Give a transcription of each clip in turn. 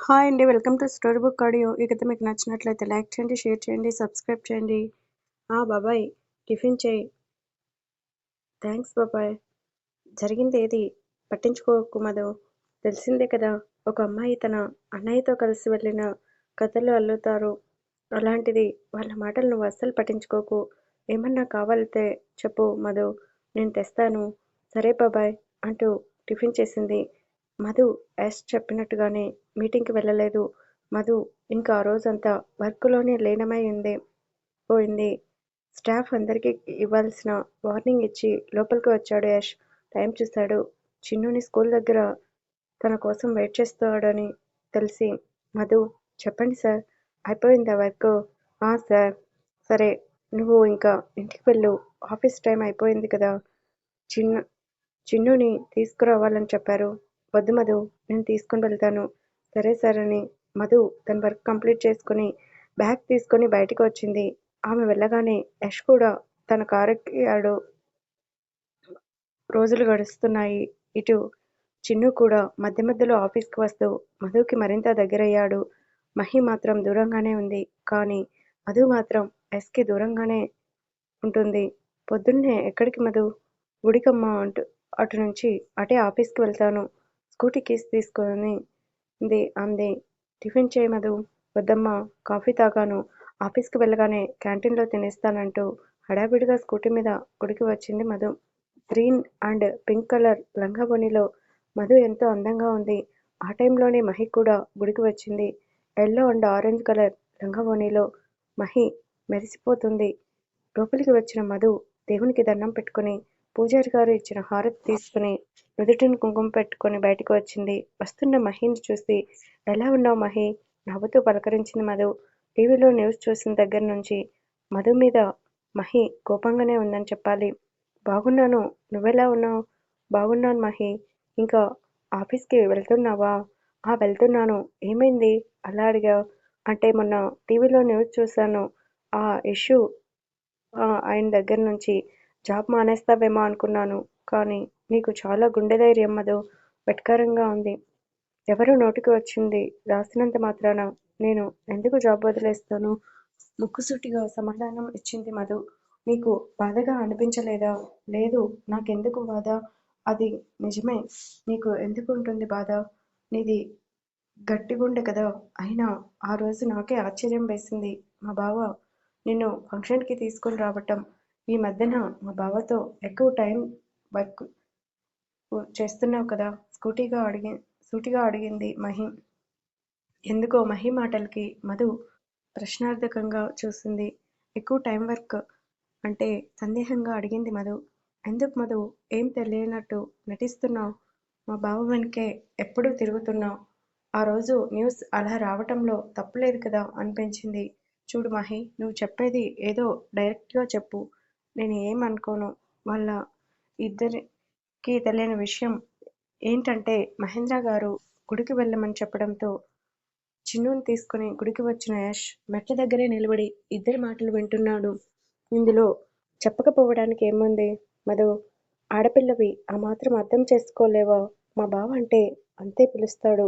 Hi అండి welcome to story book audio. ఈ కథ మీకు నచ్చినట్లయితే లైక్ చేయండి షేర్ చేయండి సబ్స్క్రైబ్ చేయండి. ఆ బాబాయ్ టిఫిన్ చేయి. థ్యాంక్స్ బాబాయ్. జరిగింది ఏది? పట్టించుకోకు మధు తెలిసిందే కదా ఒక అమ్మాయి తన అన్నయ్యతో కలిసి వెళ్ళిన కథలు అల్లుతారు. అలాంటిది వాళ్ళ మాటలు నువ్వు అస్సలు పట్టించుకోకు. ఏమన్నా కావాలితే చెప్పు మధు నేను తెస్తాను. సరే బాబాయ్ అంటూ టిఫిన్ చేసింది. మధు యాష్ చెప్పినట్టుగానే మీటింగ్కి వెళ్ళలేదు. మధు ఇంకా ఆ రోజంతా వర్క్లోనే లీనమై ఉంది పోయింది. స్టాఫ్ అందరికీ ఇవ్వాల్సిన వార్నింగ్ ఇచ్చి లోపలికి వచ్చాడు యష్. టైం చూశాడు. చిన్నుని స్కూల్ దగ్గర తన కోసం వెయిట్ చేస్తాడని తెలిసి మధు చెప్పండి సార్ అయిపోయిందా వర్క్? ఆ సార్. సరే నువ్వు ఇంకా ఇంటికి వెళ్ళు. ఆఫీస్ టైం అయిపోయింది కదా. చిన్న చిన్నుని తీసుకురావాలని చెప్పారు. వద్దు మధు నేను తీసుకుని వెళ్తాను. సరే సార్ అని మధు తన వర్క్ కంప్లీట్ చేసుకుని బ్యాగ్ తీసుకొని బయటికి వచ్చింది. ఆమె వెళ్ళగానే యష్ కూడా తన కారెక్కాడు రోజులు గడుస్తున్నాయి. ఇటు చిన్ను కూడా మధ్య మధ్యలో ఆఫీస్కి వస్తూ మధుకి మరింత దగ్గరయ్యాడు. మహి మాత్రం దూరంగానే ఉంది. కానీ మధు మాత్రం ఎస్కి దూరంగానే ఉంటుంది. పొద్దున్నే ఎక్కడికి మధు? గుడికమ్మ అంటూ అటు నుంచి అటే ఆఫీస్కి వెళ్తాను. స్కూటీ కీస్ తీసుకొని ది అంది. టిఫిన్ చేయి మధు. వద్దమ్మా కాఫీ తాగాను. ఆఫీస్కి వెళ్ళగానే క్యాంటీన్లో తినేస్తానంటూ హడావిడిగా స్కూటీ మీద గుడికి వచ్చింది Madhu. Green and pink colour లంగావోణిలో Madhu ఎంతో అందంగా ఉంది. ఆ టైంలోనే మహి కూడా గుడికి వచ్చింది. ఎల్లో అండ్ ఆరెంజ్ కలర్ లంగావోణిలో మహి మెరిసిపోతుంది. లోపలికి వచ్చిన మధు దేవునికి దండం పెట్టుకుని పూజారి గారు ఇచ్చిన హారతి తీసుకుని నుదుటిని కుంకుమ పెట్టుకొని బయటకు వచ్చింది. వస్తున్న మహిని చూసి ఎలా ఉన్నావు మహి నవ్వుతూ పలకరించింది మధు. టీవీలో న్యూస్ చూసిన దగ్గర నుంచి మధు మీద మహి కోపంగానే ఉందని చెప్పాలి. బాగున్నాను. నువ్వెలా ఉన్నావు? బాగున్నాను మహి. ఇంకా ఆఫీస్కి వెళ్తున్నావా? ఆ వెళ్తున్నాను. ఏమైంది అలా అడిగా అంటే మొన్న టీవీలో న్యూస్ చూశాను. ఆ ఇష్యూ ఆయన దగ్గర నుంచి జాబ్ మానేస్తావేమో అనుకున్నాను కానీ నీకు చాలా గుండె ధైర్యం అదో వెటకారంగా ఉంది. ఎవరు నోటికి వచ్చింది? రాసినంత మాత్రాన నేను ఎందుకు జాబ్ వదిలేస్తాను? ముక్కుసూటిగా సమాధానం ఇచ్చింది మధు. నీకు బాధగా అనిపించలేదా? లేదు నాకెందుకు బాధ? అది నిజమే. నీకు ఎందుకు ఉంటుంది బాధ? నీది గట్టి గుండె కదా. అయినా ఆ రోజు నాకే ఆశ్చర్యం వేసింది. మా బావ నిన్ను ఫంక్షన్కి తీసుకుని రావటం ఈ మధ్యన మా బావతో ఎక్కువ టైం వర్క్ చేస్తున్నావు కదా? స్కూటీగా అడిగి సూటిగా అడిగింది మహి. ఎందుకో మహి మాటలకి మధు ప్రశ్నార్థకంగా చూసింది. ఎక్కువ టైం వర్క్ అంటే సందేహంగా అడిగింది మధు. ఎందుకు మధు? ఏం తెలియనట్టు నటిస్తున్నావు? మా బావ వెనకే ఎప్పుడూ తిరుగుతున్నావు? ఆ రోజు న్యూస్ అలా రావటంలో తప్పులేదు కదా? అనిపించింది. చూడు మహి నువ్వు చెప్పేది ఏదో డైరెక్ట్గా చెప్పు. నేను ఏమనుకోను వాళ్ళ ఇద్దరికి తెలియని విషయం ఏంటంటే మహేంద్ర గారు గుడికి వెళ్ళమని చెప్పడంతో చిన్నుని తీసుకుని గుడికి వచ్చిన యష్ మెట్ల దగ్గరే నిలబడి ఇద్దరి మాటలు వింటున్నాడు. ఇందులో చెప్పకపోవడానికి ఏముంది? మధు ఆడపిల్లవి ఆ మాత్రం అర్థం చేసుకోలేవా? మా బావ అంటే అంతే పిలుస్తాడు.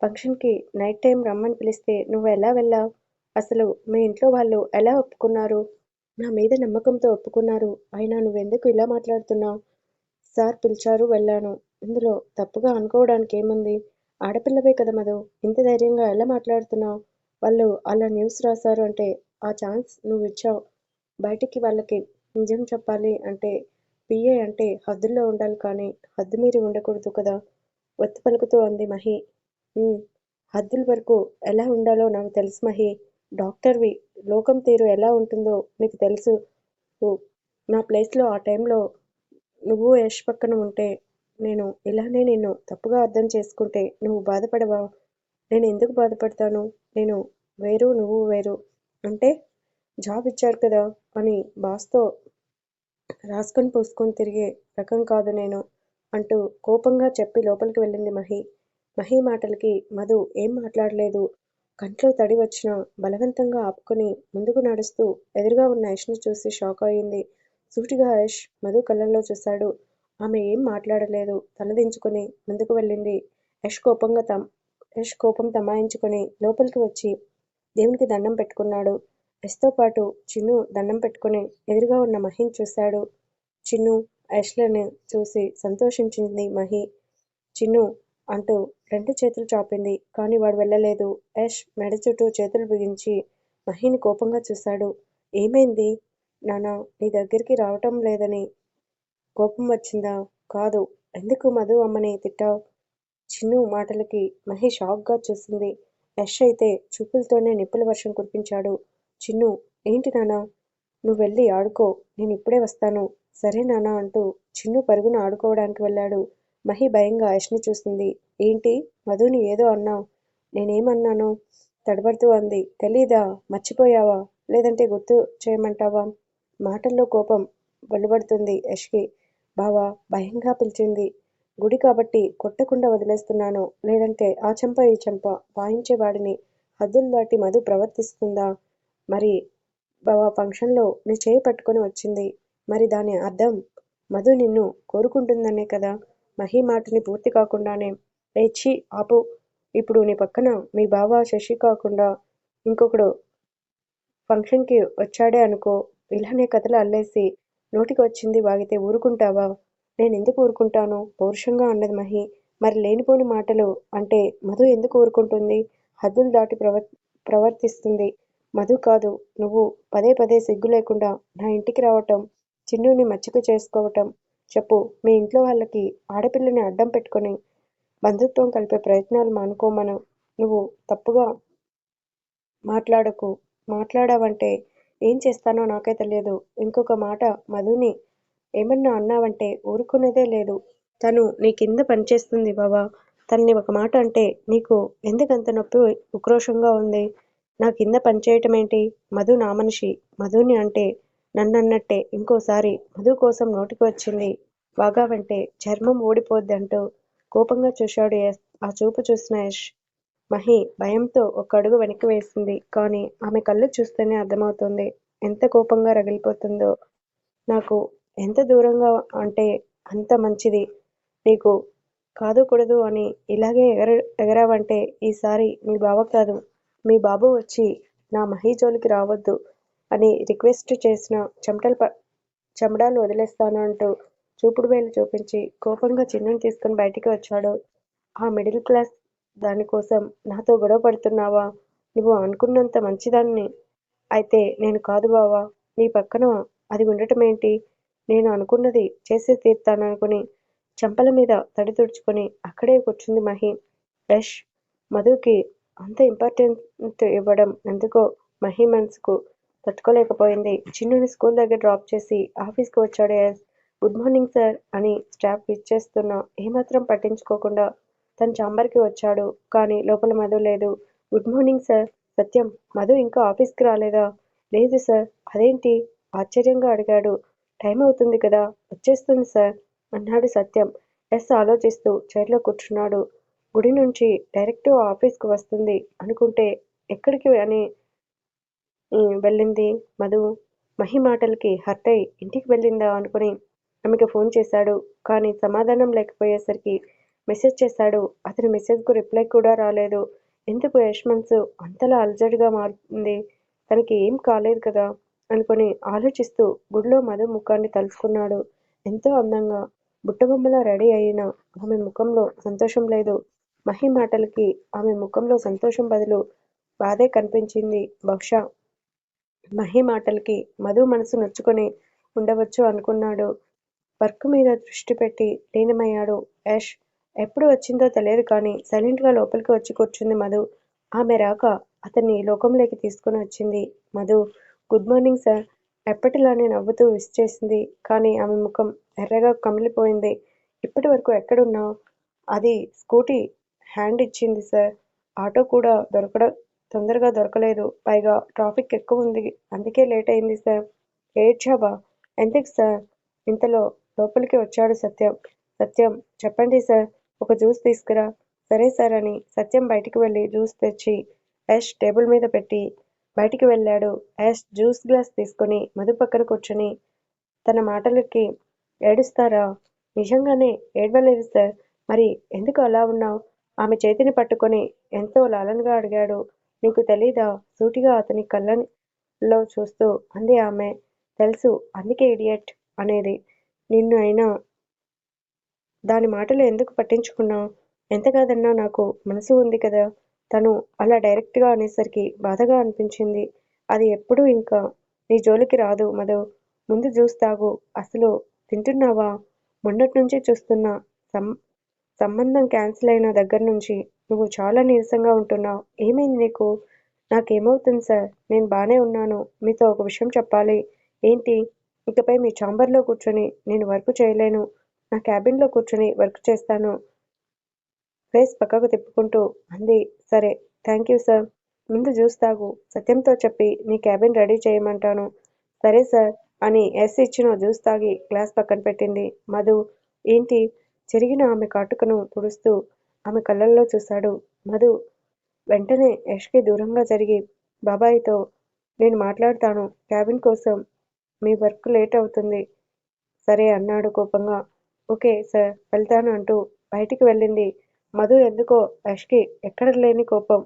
ఫంక్షన్కి నైట్ టైం రమ్మని పిలిస్తే నువ్వు ఎలా వెళ్ళావు? అసలు మీ ఇంట్లో వాళ్ళు ఎలా ఒప్పుకున్నారు? నా మీద నమ్మకంతో ఒప్పుకున్నారు. అయినా నువ్వెందుకు ఇలా మాట్లాడుతున్నావు? సార్ పిలిచారు వెళ్ళాను. ఇందులో తప్పుగా అనుకోవడానికి ఏముంది? ఆడపిల్లవే కదా మధు. ఇంత ధైర్యంగా ఎలా మాట్లాడుతున్నావు? వాళ్ళు అలా న్యూస్ రాశారు అంటే ఆ ఛాన్స్ నువ్వు ఇచ్చావు బయటికి వాళ్ళకి నిజం చెప్పాలి అంటే పిఏ అంటే హద్దుల్లో ఉండాలి కానీ హద్దు మీరి ఉండకూడదు కదా. ఒత్తి పలుకుతూ అంది మహి. హద్దుల వరకు ఎలా ఉండాలో నాకు తెలుసు మహి. డాక్టర్వి లోకం తీరు ఎలా ఉంటుందో నీకు తెలుసు. నా ప్లేస్లో ఆ టైంలో నువ్వు యష్ పక్కన ఉంటే నేను ఇలానే నిన్ను తప్పుగా అర్థం చేసుకుంటే నువ్వు బాధపడవా? నేను ఎందుకు బాధపడతాను? నేను వేరు నువ్వు వేరు. అంటే జాబ్ ఇచ్చారు కదా అని బాస్తో రాసుకొని పూసుకొని తిరిగే రకం కాదు నేను అంటూ కోపంగా చెప్పి లోపలికి వెళ్ళింది మహి. మహి మాటలకి మధు ఏం మాట్లాడలేదు. కంట్లో తడి వచ్చినా బలవంతంగా ఆపుకొని ముందుకు నడుస్తూ ఎదురుగా ఉన్న యష్ని చూసి షాక్ అయింది సూటిగా యష్ మధు కళ్ళల్లో చూశాడు ఆమె ఏం మాట్లాడలేదు తలదించుకొని ముందుకు వెళ్ళింది యష్ కోపంగా తమ్ యష్ కోపం తమాయించుకొని లోపలికి వచ్చి దేవునికి దండం పెట్టుకున్నాడు. యష్తో పాటు చిన్ను దండం పెట్టుకుని ఎదురుగా ఉన్న మహిని చూశాడు. చిన్ను, యష్లను చూసి సంతోషించింది మహి. చిన్ను అంటూ రెండు చేతులు చాపింది. కానీ వాడు వెళ్ళలేదు. యష్ మెడ చుట్టూ చేతులు బిగించి మహిని కోపంగా చూశాడు. ఏమైంది? నాన్నా నీ దగ్గరికి రావటం లేదని కోపం వచ్చిందా? కాదు. ఎందుకు మధు అమ్మని తిట్టావు చిన్ను మాటలకి మహి షాక్గా చూసింది. యష్ అయితే చూపులతోనే నిప్పుల వర్షం కురిపించాడు. చిన్ను ఏంటి నాన్న నువ్వు వెళ్ళి ఆడుకో. నేను ఇప్పుడే వస్తాను. సరే నాన్నా అంటూ చిన్ను పరుగున ఆడుకోవడానికి వెళ్ళాడు. మహి భయంగా యష్ని చూసింది. ఏంటి? మధుని ఏదో అన్నావ్? నేనేమన్నాను? తడబడుతూ అంది. తెలీదా? మర్చిపోయావా? లేదంటే గుర్తు చేయమంటావా? మాటల్లో కోపం వెలువడుతుంది యష్కి. బావా భయంగా పిలిచింది. గుడి కాబట్టి కొట్టకుండా వదిలేస్తున్నాను. లేదంటే ఆ చెంప ఈ చెంప వాయించేవాడిని. హద్దులు దాటి మధు ప్రవర్తిస్తుందా? మరి బావా ఫంక్షన్లో నీ చేయి పట్టుకొని వచ్చింది. మరి దాని అర్థం మధు నిన్ను కోరుకుంటుందనే కదా? మహి మాటని పూర్తి కాకుండానే ఏ ఛీ ఆపు. ఇప్పుడు నీ పక్కన మీ బావ శశి కాకుండా ఇంకొకడు ఫంక్షన్కి వచ్చాడే అనుకో ఇలానే కథలు అల్లేసి నోటికి వచ్చింది వాగితే ఊరుకుంటావా? నేను ఎందుకు ఊరుకుంటాను? పౌరుషంగా అన్నది మహి. మరి లేనిపోని మాటలు అంటే మధు ఎందుకు ఊరుకుంటుంది? హద్దులు దాటి ప్రవర్ ప్రవర్తిస్తుంది. మధు కాదు నువ్వు పదే పదే సిగ్గు లేకుండా నా ఇంటికి రావటం, చిన్నుని మచ్చిక చేసుకోవటం చెప్పు మీ ఇంట్లో వాళ్ళకి ఆడపిల్లని అడ్డం పెట్టుకొని బంధుత్వం కలిపే ప్రయత్నాలు మానుకోమను. నువ్వు తప్పుగా మాట్లాడకు. మాట్లాడావంటే ఏం చేస్తానో నాకే తెలియదు. ఇంకొక మాట మధుని ఏమన్నా అన్నావంటే ఊరుకునేదే లేదు. తను నీ కింద పనిచేస్తుంది బాబా తనని ఒక మాట అంటే నీకు ఎందుకంత నొప్పి ఉక్రోషంగా ఉంది? నా కింద పనిచేయటమేంటి? మధు నా మనిషి. మధుని అంటే నన్నన్నట్టే. ఇంకోసారి మధు కోసం నోటికి వచ్చింది వాగావంటే చర్మం ఊడిపోద్ది అంటూ కోపంగా చూశాడు యశ్ ఆ చూపు చూసిన యష్ మహి భయంతో ఒక అడుగు వెనక్కి వేసింది. కానీ ఆమె కళ్ళు చూస్తేనే అర్థమవుతుంది ఎంత కోపంగా రగిలిపోతుందో. నాకు ఎంత దూరంగా అంటే అంత మంచిది. నీకు కాదు కూడదు అని ఇలాగే ఎగర ఎగరావంటే ఈసారి మీ బావ కాదు మీ బాబు వచ్చి నా మహి జోలికి రావద్దు అని రిక్వెస్ట్ చేసిన చెమటలు ప చెమడాలు వదిలేస్తాను అంటూ చూపుడు వేలు చూపించి కోపంగా చిన్నం తీసుకుని బయటికి వచ్చాడు. ఆ మిడిల్ క్లాస్ దానికోసం నాతో గొడవ పడుతున్నావా? నువ్వు అనుకున్నంత మంచిదాన్ని అయితే నేను కాదు బావా. నీ పక్కన అది ఉండటమేంటి? నేను అనుకున్నది చేసే తీర్తాననుకుని చెంపల మీద తడి తుడుచుకొని అక్కడే కూర్చుంది మహి. యష్ మధుకి అంత ఇంపార్టెంట్ ఇవ్వడం ఎందుకో మహి మనసుకు తట్టుకోలేకపోయింది. చిన్నుని స్కూల్ దగ్గర డ్రాప్ చేసి ఆఫీసుకి వచ్చాడు ఎస్ గుడ్ మార్నింగ్ సార్ అని స్టాఫ్ విచ్చేస్తున్నా ఏమాత్రం పట్టించుకోకుండా తన ఛాంబర్కి వచ్చాడు. కానీ లోపల మధు లేదు. Good morning sir Satyam Madhu ఇంకా ఆఫీస్కి రాలేదా? లేదు సార్ అదేంటి? ఆశ్చర్యంగా అడిగాడు. టైం అవుతుంది కదా వచ్చేస్తుంది సార్ అన్నాడు సత్యం. ఎస్ ఆలోచిస్తూ చైర్లో కూర్చున్నాడు. గుడి నుంచి డైరెక్ట్ ఆఫీస్కి వస్తుంది అనుకుంటే ఎక్కడికి అని వెళ్ళింది మధు? మహి మాటలకి హర్ట్ అయి ఇంటికి వెళ్ళిందా అనుకుని ఆమెకి ఫోన్ చేశాడు. కానీ సమాధానం లేకపోయేసరికి మెసేజ్ చేశాడు. అతని మెసేజ్కు రిప్లై కూడా రాలేదు. ఎందుకు యష్ అంతలా అలజడిగా మారింది? తనకి ఏం కాలేదు కదా అనుకుని ఆలోచిస్తూ గుడిలో మధు ముఖాన్ని తలుచుకున్నాడు. ఎంతో అందంగా బుట్టబొమ్మలా రెడీ అయిన ఆమె ముఖంలో సంతోషం లేదు. మహి మాటలకి ఆమె ముఖంలో సంతోషం బదులు బాధే కనిపించింది. బహుశా మహి మాటలకి మధు మనసు నొచ్చుకొని ఉండవచ్చు అనుకున్నాడు. వర్క్ మీద దృష్టి పెట్టి లీనమయ్యాడు యష్. ఎప్పుడు వచ్చిందో తెలియదు కానీ సైలెంట్గా లోపలికి వచ్చి కూర్చుంది మధు. ఆమె రాక అతన్ని లోకంలోకి తీసుకొని వచ్చింది. మధు గుడ్ మార్నింగ్ సార్ ఎప్పటిలానే నవ్వుతూ విష్ చేసింది. కానీ ఆమె ముఖం ఎర్రగా కమిలిపోయింది. ఇప్పటివరకు ఎక్కడున్నావు అది స్కూటీ హ్యాండ్ ఇచ్చింది సార్. ఆటో కూడా దొరకడం తొందరగా దొరకలేదు. పైగా ట్రాఫిక్ ఎక్కువ ఉంది అందుకే లేట్ అయింది సార్. ఏడ్చావా? ఎందుకు సార్? ఇంతలో లోపలికి వచ్చాడు సత్యం. సత్యం చెప్పండి సార్ ఒక జ్యూస్ తీసుకురా. సరే సార్ అని సత్యం బయటికి వెళ్ళి జ్యూస్ తెచ్చి యష్ టేబుల్ మీద పెట్టి బయటికి వెళ్ళాడు. యష్ జ్యూస్ గ్లాస్ తీసుకుని మధు పక్కన కూర్చొని తన మాటలకి ఏడుస్తారా? నిజంగానే ఏడవలేదు సార్. మరి ఎందుకు అలా ఉన్నావు ఆమె చేతిని పట్టుకొని ఎంతో లాలనగా అడిగాడు. నీకు తెలీదా? సూటిగా అతని కళ్ళలో చూస్తూ అంది ఆమె. తెలుసు. అందుకే ఇడియట్ అనేది. నిన్ను అయినా దాని మాటలు ఎందుకు పట్టించుకున్నా ఎంత కాదన్నా నాకు మనసు ఉంది కదా! తను అలా డైరెక్ట్గా అనేసరికి బాధగా అనిపించింది. అది ఎప్పుడూ ఇంకా నీ జోలికి రాదు మధు ముందు జ్యూస్ తాగు. అసలు తింటున్నావా? మొన్నట్నుంచీ చూస్తున్నా. సంబంధం క్యాన్సిల్ అయిన దగ్గర నుంచి నువ్వు చాలా నీరసంగా ఉంటున్నావు ఏమైంది నీకు? నాకేమవుతుంది సార్? నేను బాగానే ఉన్నాను. మీతో ఒక విషయం చెప్పాలి. ఏంటి? ఇకపై మీ ఛాంబర్లో కూర్చొని నేను వర్క్ చేయలేను. నా క్యాబిన్లో కూర్చొని వర్క్ చేస్తాను ఫేస్ పక్కకు తిప్పుకుంటూ అంది. సరే. Thank you sir. ముందు జ్యూస్ తాగు. సత్యంతో చెప్పి నీ క్యాబిన్ రెడీ చేయమంటాను. సరే సార్ అని ఎస్ ఇచ్చిన జ్యూస్ తాగి గ్లాస్ పక్కన పెట్టింది. మధు ఏంటి? చెరిగిన ఆమె కాటుకను తుడుస్తూ ఆమె కళ్ళల్లో చూశాడు. మధు వెంటనే యష్కి దూరంగా జరిగి బాబాయితో నేను మాట్లాడతాను క్యాబిన్ కోసం. మీ వర్క్ లేట్ అవుతుంది. సరే అన్నాడు కోపంగా. ఓకే సార్ వెళ్తాను అంటూ బయటికి వెళ్ళింది. మధు ఎందుకో యష్కి ఎక్కడ లేని కోపం